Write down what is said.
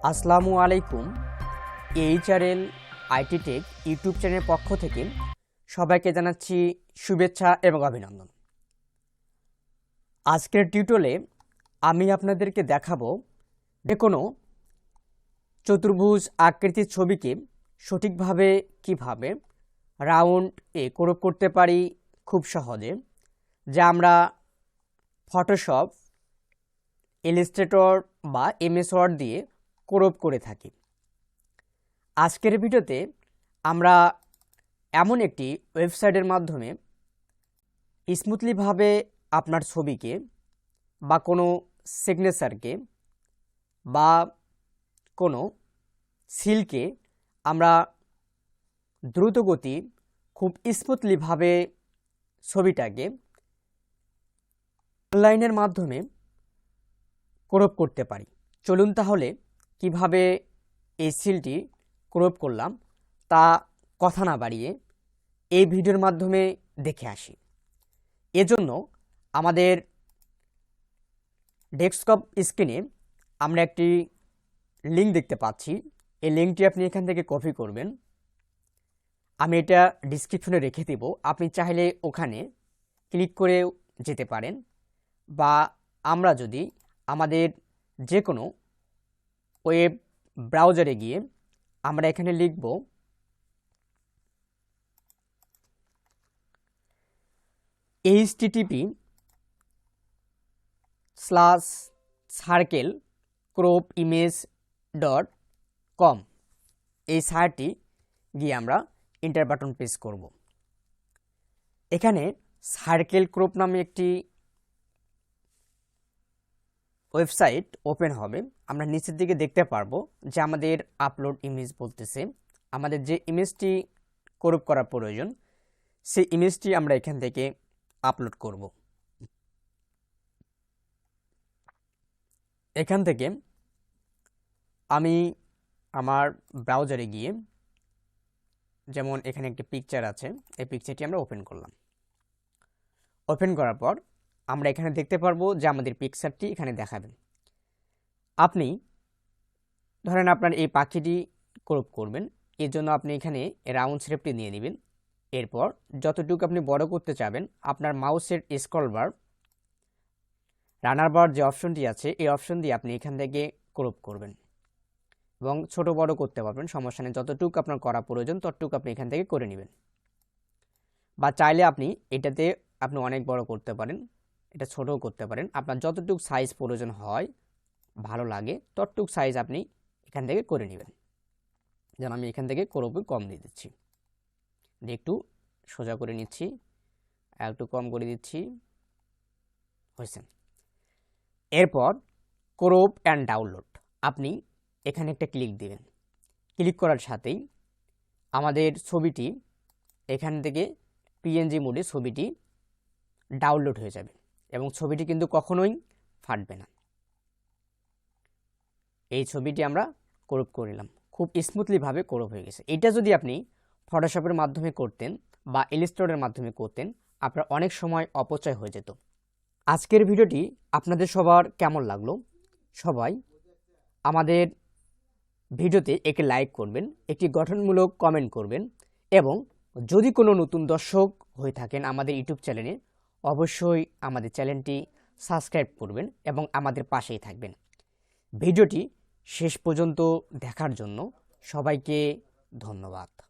আসসালামু আলাইকুম। HRL IT take YouTube চ্যানেলের পক্ষ থেকে সবাইকে জানাচ্ছি শুভেচ্ছা এবং অভিনন্দন। আজকের টিউটোলে আমি আপনাদেরকে দেখাবো যে কোনো চতুর্ভুজ আকৃতির ছবিকে সঠিকভাবে কীভাবে রাউন্ড এ ক্রপ করতে পারি খুব সহজে, যা আমরা ফটোশপ ইলিস্ট্রেটর বা এমএস ওয়ার্ড দিয়ে ক্রপ করে থাকি। আজকের ভিডিওতে আমরা এমন একটি ওয়েবসাইটের মাধ্যমে স্মুথলিভাবে আপনার ছবিকে বা কোনো সিগনেচারকে বা কোনো সিলকে আমরা দ্রুতগতি খুব স্মুথলিভাবে ছবিটাকে অনলাইনের মাধ্যমে ক্রপ করতে পারি। চলুন তাহলে কীভাবে এই সিলটি ক্রপ করলাম তা কথা না বাড়িয়ে এই ভিডিওর মাধ্যমে দেখে আসি। এজন্য আমাদের ডেস্কটপ স্ক্রিনে আমরা একটি লিঙ্ক দেখতে পাচ্ছি। এই লিঙ্কটি আপনি এখান থেকে কপি করবেন। আমি এটা ডিসক্রিপশনে রেখে দেব। আপনি চাইলে ওখানে ক্লিক করে যেতে পারেন বা আমরা যদি আমাদের যে কোনো ওয়েব ব্রাউজারে গিয়ে আমরা এখানে লিখব HTTP slash circle crop image dot com এই সাইটটি গিয়ে আমরা ইন্টার বাটন প্রেস করব। এখানে সার্কেল ক্রোপ নামে একটি ওয়েবসাইট ওপেন হবে। আমরা নিচের দিকে দেখতে পারব যে আমাদের আপলোড ইমেজ বলতেছে। আমাদের যে ইমেজটি ক্রপ করা প্রয়োজন, সেই ইমেজটি আমরা এখান থেকে আপলোড করব। এখান থেকে আমি আমার ব্রাউজারে গিয়ে যেমন এখানে একটি পিকচার আছে, এই পিকচারটি আমরা ওপেন করলাম। ওপেন করার পর আমরা এখানে দেখতে পারব যে আমাদের পিকচারটি এখানে দেখাবেন। আপনি ধরেন আপনার এই পাখিটি ক্রপ করবেন, এর জন্য আপনি এখানে রাউন্ড শেপটি নিয়ে নেবেন। এরপর যতটুকু আপনি বড় করতে চাবেন, আপনার মাউসের স্ক্রল বার রানার বার যে অপশনটি আছে, এই অপশন দিয়ে আপনি এখান থেকে ক্রপ করবেন এবং ছোট বড় করতে পারবেন, সমস্যা নেই। যতটুকু আপনার করা প্রয়োজন, ততটুকু আপনি এখান থেকে করে নেবেন। বা চাইলে আপনি এটাতে আপনি অনেক বড় করতে পারেন। এটা ছোটও করতে পারেন। আপনার যতটুকু সাইজ প্রয়োজন হয়, ভালো লাগে, ততটুক সাইজ আপনি এখান থেকে করে নেবেন। যেন আমি এখান থেকে করব কম দিয়ে দিচ্ছি। দিয়ে একটু সোজা করে নিচ্ছি একটু কম করে দিচ্ছি। হয়েছে। এরপর ক্রোপ অ্যান্ড ডাউনলোড আপনি এখানে একটা ক্লিক দিবেন। ক্লিক করার সাথেই আমাদের ছবিটি, এখান থেকে পিএনজি মোডে ছবিটি ডাউনলোড হয়ে যাবে। এবং ছবিটি কিন্তু কখনোই ফাটবে না। এই ছবিটি আমরা ক্রপ করে নিলাম খুব স্মুথলিভাবে ক্রপ হয়ে গেছে। এটা যদি আপনি ফটোশপের মাধ্যমে করতেন বা ইলিস্ট্রেটরের মাধ্যমে করতেন, আপনার অনেক সময় অপচয় হয়ে যেত। আজকের ভিডিওটি আপনাদের সবার কেমন লাগল? সবাই আমাদের ভিডিওতে একটি লাইক করবেন, একটি গঠনমূলক কমেন্ট করবেন এবং যদি কোনো নতুন দর্শক হয়ে থাকেন আমাদের ইউটিউব চ্যানেলে অবশ্যই আমাদের চ্যানেলটি সাবস্ক্রাইব করবেন এবং আমাদের পাশেই থাকবেন। ভিডিওটি শেষ পর্যন্ত দেখার জন্য সবাইকে ধন্যবাদ।